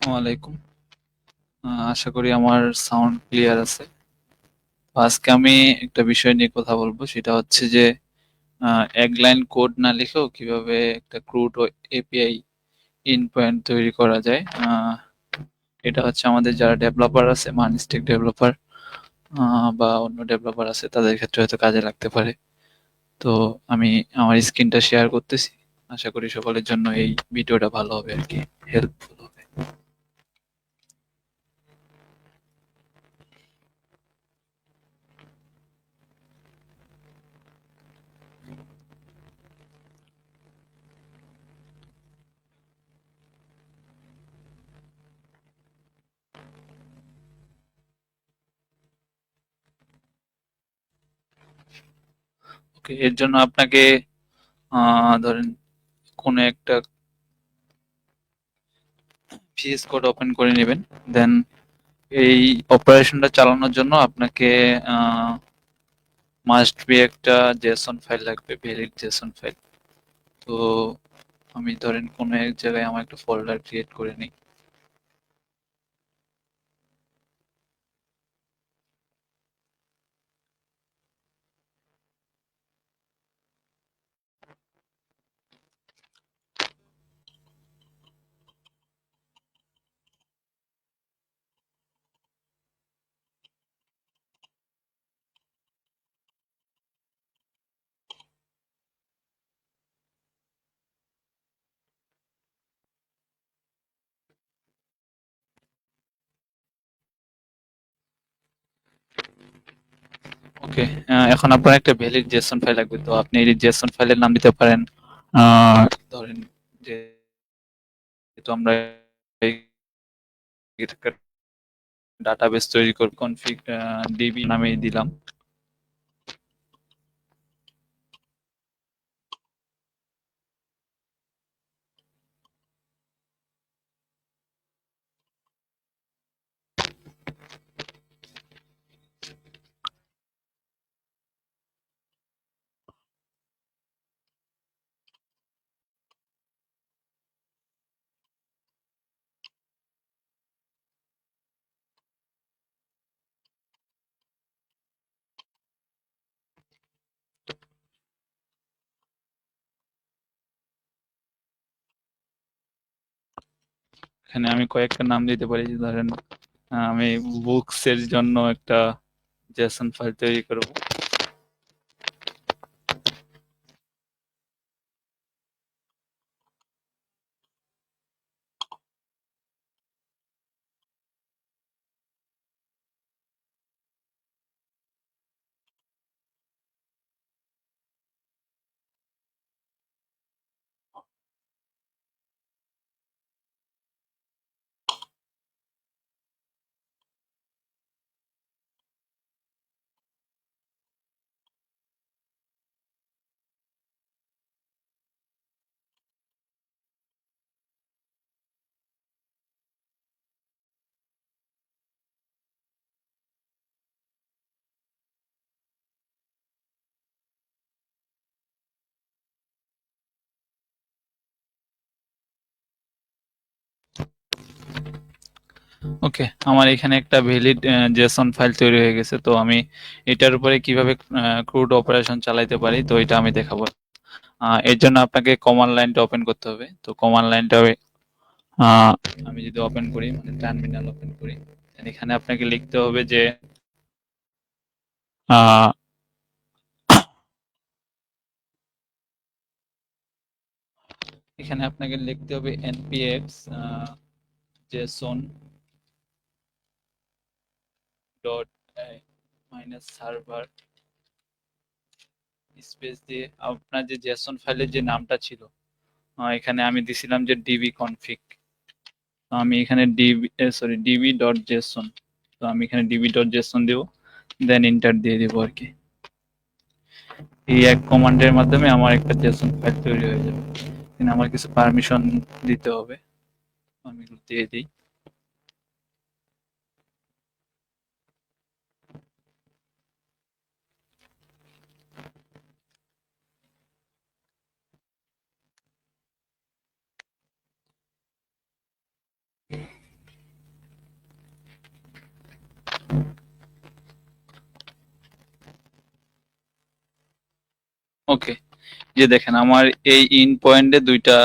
ওয়ালাইকুম আহ, আশা করি আমার সাউন্ড ক্লিয়ার আছে। আজকে আমি একটা বিষয় নিয়ে কথা বলব সেটা হচ্ছে যে এক লাইন কোড না লিখেও কীভাবে একটা ক্রুড ও এপিআই ইন পয়েন্ট তৈরি করা যায়। এটা হচ্ছে আমাদের যারা ডেভেলপার আছে মানস্টিক ডেভেলপার বা অন্য ডেভেলপার আছে তাদের ক্ষেত্রে হয়তো কাজে লাগতে পারে। তো আমি আমার স্ক্রিনটা শেয়ার করতেছি। আশা করি সকলের জন্য এই ভিডিওটা ভালো হবে আর কি হেল্পফুল হবে ওকে এর জন্য আপনাকে ধরেন কোনো একটা ভিএস কোড ওপেন করে নেবেন। দেন এই অপারেশনটা চালানোর জন্য আপনাকে মাস্ট বি একটা জেসন ফাইল লাগবে ভ্যালিড জেসন ফাইল তো আমি ধরেন কোনো এক জায়গায় আমার একটা ফোল্ডার ক্রিয়েট করে নিই। ওকে এখন আপনার একটা ভ্যালিড জেসন ফাইল লাগবে, তো আপনি এই জেসন ফাইলের নাম দিতে পারেন ধরেন যে তো আমরা ডাটাবেস তৈরি করব কনফিগ ডিবি নামে দিলাম। এখানে আমি কয়েকটা নাম দিতে পারি ধরেন আমি বুকস এর জন্য একটা জেসন ফাইল তৈরি করব। ওকে আমার এখানে একটা ভ্যালিড জেসন ফাইল তৈরি হয়ে গেছে, তো আমি এটার উপরে কীভাবে ক্রুড অপারেশন চালাইতে পারি, তো এটা আমি দেখাবো। এর জন্য আপনাকে কমান্ড লাইনটা ওপেন করতে হবে, তো কমান্ড লাইনটা আমি যদি ওপেন করি মানে টার্মিনাল ওপেন করি এখানে আপনাকে লিখতে হবে যে এখানে আপনাকে লিখতে হবে npx json dot minus server space দিয়ে আপনার যে জেসন ফাইলের যে নামটা ছিল এখানে আমি দিছিলাম যে ডিবি কনফিগ আমি এখানে DB sorry DB dot JSON তো আমি এখানে ডিবি ডট জেসন দেবো দেন ইন্টার দিয়ে দিব আর কি। এই এক কমান্ডের মাধ্যমে আমার একটা জেসন ফাইল তৈরি হয়ে যাবে। কিন্তু আমার কিছু পারমিশন দিতে হবে। আমি দিয়ে দিই। ওকে যে দেখেন, আমার এই ইন পয়েন্টে দুইটা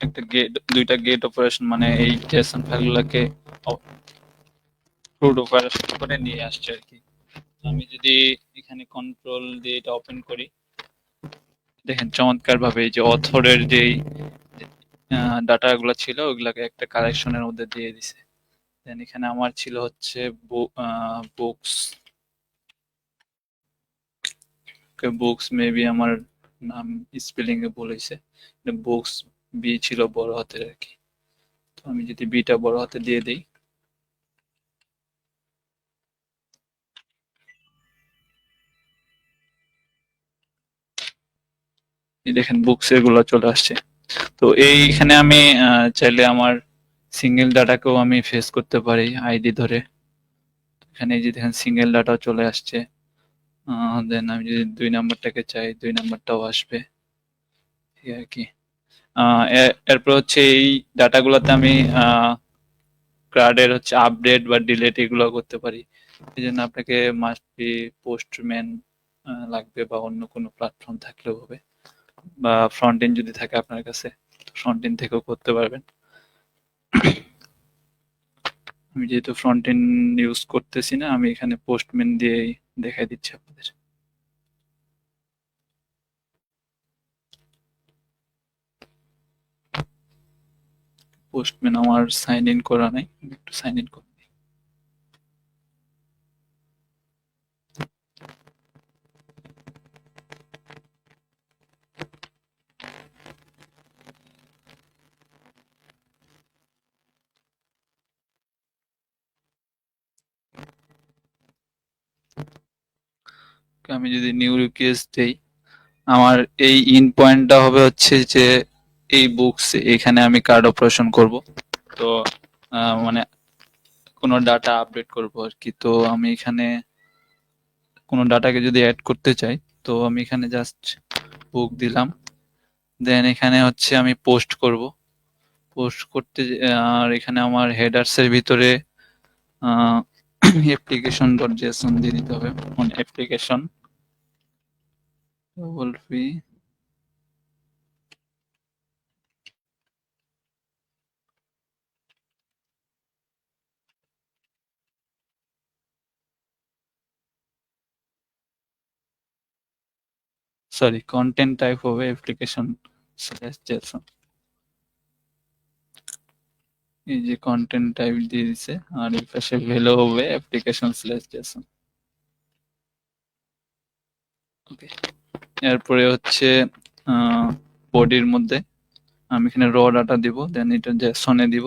একটা গেট দুইটা গেট অপারেশন মানে এই জেসন ফাইলগুলোকে ক্রুড অপারেশন করে নিয়ে আসছে আর কি। আমি যদি এখানে কন্ট্রোল দিয়ে এটা ওপেন করি, দেখেন চমৎকার ভাবে যে অথরের যেই ডাটা গুলো ছিল, ওগুলাকে একটা কালেকশনের মধ্যে দিয়ে দিছে। দেন এখানে আমার ছিল হচ্ছে বুকস বুকস মেবি আমার নাম স্পেলিং এ হয়েছে বুকস বি ছিল বড় হাতের আর কি। তো আমি যদি বিটা বড় হাতে দিয়ে দিই। দেখেন বুকস এগুলো চলে আসছে। তো এইখানে আমি চাইলে আমার সিঙ্গেল ডাটাকেও আমি ফেস করতে পারি আইডি ধরে। এখানে যে দেখেন সিঙ্গেল ডাটা চলে আসছে। দেন আমি যদি দুই নাম্বারটাকে চাই, দুই নাম্বারটাও আসবে। এই আর কি। এরপর হচ্ছে এই ডাটাগুলোতে আমি কার্ডের হচ্ছে আপডেট বা ডিলেট এগুলো করতে পারি। এই জন্য আপনাকে মাস্ট বি পোস্টম্যান লাগবে বা অন্য কোনো প্ল্যাটফর্ম থাকলেও হবে। বা ফ্রন্ট এন্ড যদি থাকে আপনার কাছে ফ্রন্ট এন্ড থেকেও করতে পারবেন। আমি যেহেতু ফ্রন্ট এন্ড ইউজ করতেছি না, আমি এখানে পোস্টম্যান দিয়ে দেখাই দিচ্ছি আপনাদের। পোস্টম্যান আমার সাইন ইন করা নাই একটু সাইন ইন করি আমি যদি নিউ রিকোয়েস্ট দেই, আমার এই ইন পয়েন্টটা হবে হচ্ছে যে, এই বুকস এখানে আমি কার্ড অপারেশন করব। তো মানে কোনো ডাটা আপডেট করব আর কি। তো আমি এখানে কোনো ডাটাকে যদি অ্যাড করতে চাই, তো আমি এখানে জাস্ট বুক দিলাম। দেন এখানে হচ্ছে আমি পোস্ট করব। পোস্ট করতে আর এখানে আমার হেডার্সের ভিতরে অ্যাপ্লিকেশন ডট জেসন দিয়ে দিতে হবে। মানে application double P sorry content type হবে অ্যাপ্লিকেশন স্ল্যাশ জেসন এই যে কন্টেন্ট টাইপ দিয়ে দিছে আর এই পাশে ভ্যালু হবে অ্যাপ্লিকেশন স্ল্যাশ জেসন ওকে এরপরে হচ্ছে বডির মধ্যে আমি এখানে র ডাটা দিব দেন এটা জেসনে দিব।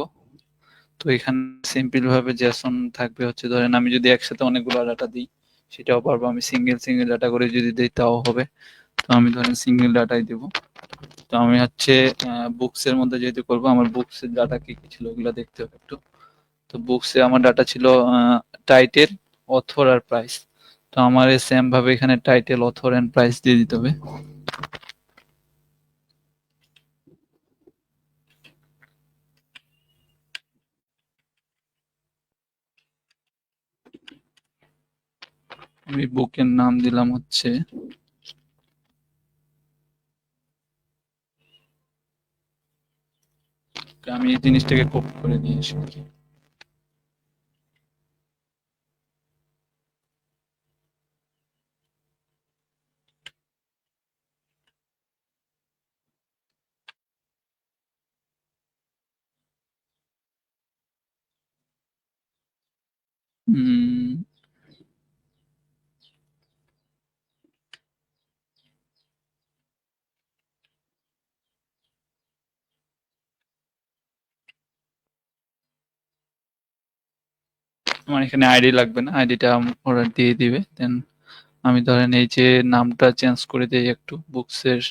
তো এখানে সিম্পল ভাবে জেসন থাকবে হচ্ছে ধরেন আমি যদি একসাথে অনেকগুলো ডাটা দিই সেটাও পারব। আমি সিঙ্গেল সিঙ্গেল ডাটা করে যদি দিই তাও হবে। তো আমি ধরেন সিঙ্গেল ডাটাই দিব। তো আমি হচ্ছে বুকস এর মধ্যে যেহেতু করব, আমার বুকস এর ডাটা কি কি ছিল ওগুলো দেখতে হবে একটু। তো বুকস আমার ডাটা ছিল টাইটেল অথর আর প্রাইস তো আমার সেম ভাবে এখানে টাইটেল অথর এন্ড প্রাইস দিয়ে দিতে হবে। আমি বুকের নাম দিলাম হচ্ছে আমি এই জিনিসটাকে কপি করে নিয়ে আসি আমার এখানে আইডি লাগবে না? আইডিটা ওরা দিয়ে দিবে। দেন আমি ধরেন এই যে নামটা চেঞ্জ করে দিই একটু বুকসের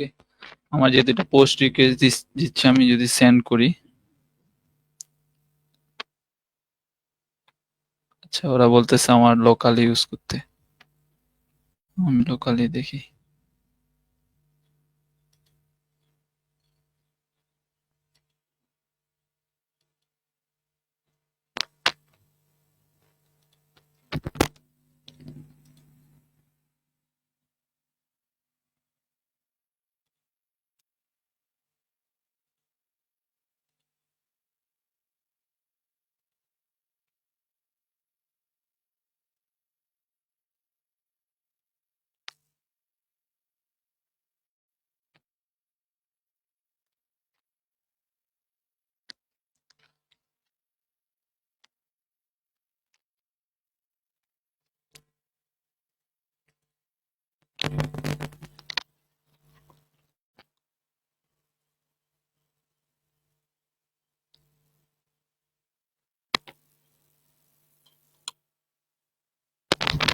ওকে আমার যেহেতু এটা পোস্ট রিকোয়েস্ট দিচ্ছে, আমি যদি সেন্ড করি। আচ্ছা ওরা বলতেছে আমার লোকালি ইউজ করতে। আমি লোকালি দেখি।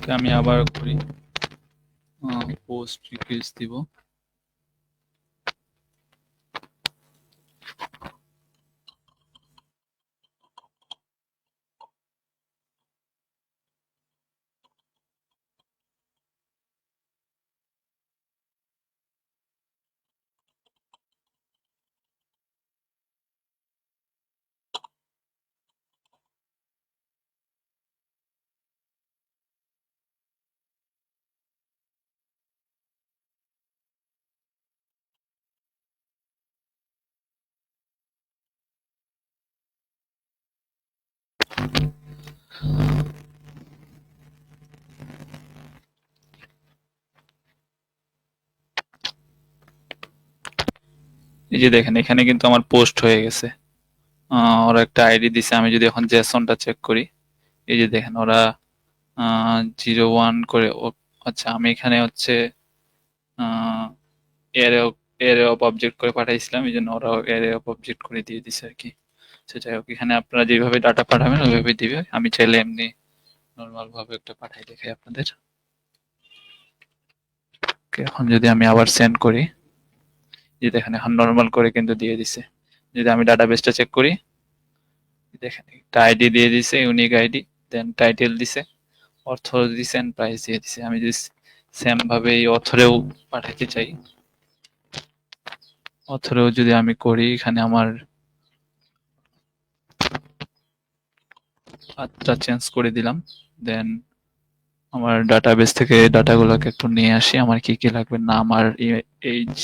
ওকে আমি আবার করি। পোস্ট রিকোয়েস্ট দিব। এই যে দেখেন, এখানে কিন্তু আমার পোস্ট হয়ে গেছে। ওরা একটা আইডি দিছে, আমি যদি এখন জেসনটা চেক করি। এই যে দেখেন, ওরা জিরো ওয়ান করে আচ্ছা আমি এখানে হচ্ছে এরে এরে অফ অবজেক্ট করে পাঠাইছিলাম, এই জন্য ওরা এরে অফ অবজেক্ট করে দিয়ে দিছে আর কি। সে যাই হোক, এখানে আপনারা যেভাবে ডাটা পাঠাবেন, ওইভাবে দিবে। আমি চাইলে এমনি নর্মাল ভাবে একটা পাঠাই দেখাই আপনাদের। এখন যদি আমি আবার সেন্ড করি যে দেখেন, এখন নর্মাল করে কিন্তু দিয়ে দিছে। যদি আমি ডাটাবেসটা চেক করি দেখেন, একটা আইডি দিয়ে দিছে ইউনিক আইডি দেন টাইটেল দিছে অথর দিছে প্রাইস দিয়ে দিছে। আমি যদি সেম ভাবে এই অথরেও পাঠাইতে চাই অথরেও যদি আমি করি, এখানে আমার পাথটা চেঞ্জ করে দিলাম। দেন আমার ডাটাবেস থেকে ডাটাগুলোকে একটু নিয়ে আসি, আমার কি কি লাগবে না আমার এইজ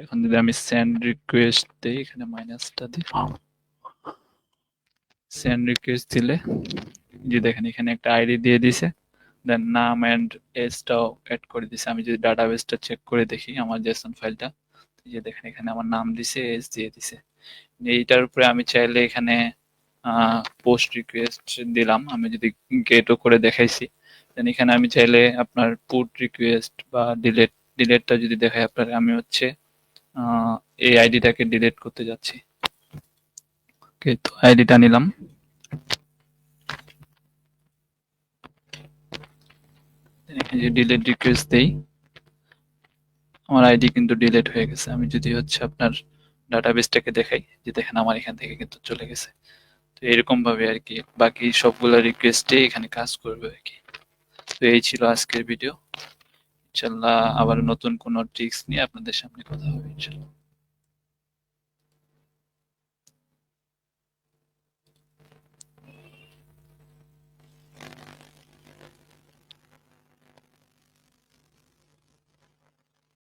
এখন যদি আমি সেন্ড রিকোয়েস্ট দিই, এখানে মাইনাসটা দিই। সেন্ড রিকোয়েস্ট দিলে, যে দেখেন এখানে একটা আইডি দিয়ে দিছে দেন নাম এন্ড এজটাও অ্যাড করে দিছে। আমি যদি ডাটাবেসটা চেক করে দেখি আমার জেসন ফাইলটা যে দেখেন এখানে আমার নাম দিছে এজ দিয়ে দিছে। এইটার উপরে আমি চাইলে এখানে পোস্ট রিকোয়েস্ট দিলাম। আমি যদি গেটও করে দেখাইছি দেন এখানে আমি চাইলে আপনার পুট রিকোয়েস্ট বা ডিলেট ডিলেটটা যদি দেখাই আপনার, আমি হচ্ছে এই আইডিটাকে ডিলিট করতে যাচ্ছি। ওকে, তো আইডিটা নিলাম। যে ডিলিট রিকোয়েস্ট দেই, আমার আইডি কিন্তু ডিলিট হয়ে গেছে। আমি যদি হচ্ছে আপনার ডাটাবেসটাকে দেখাই, যে দেখেন আমার এখান থেকে কিন্তু চলে গেছে। তো এরকম ভাবে আর কি, বাকি সবগুলো রিকোয়েস্টে এখানে কাজ করবে আর কি। তো এই ছিল আজকের ভিডিও ইনশাল্লাহ আবার নতুন কোনো ট্রিক্স নিয়ে আপনাদের সামনে কথা হবে, ইনশাল্লাহ।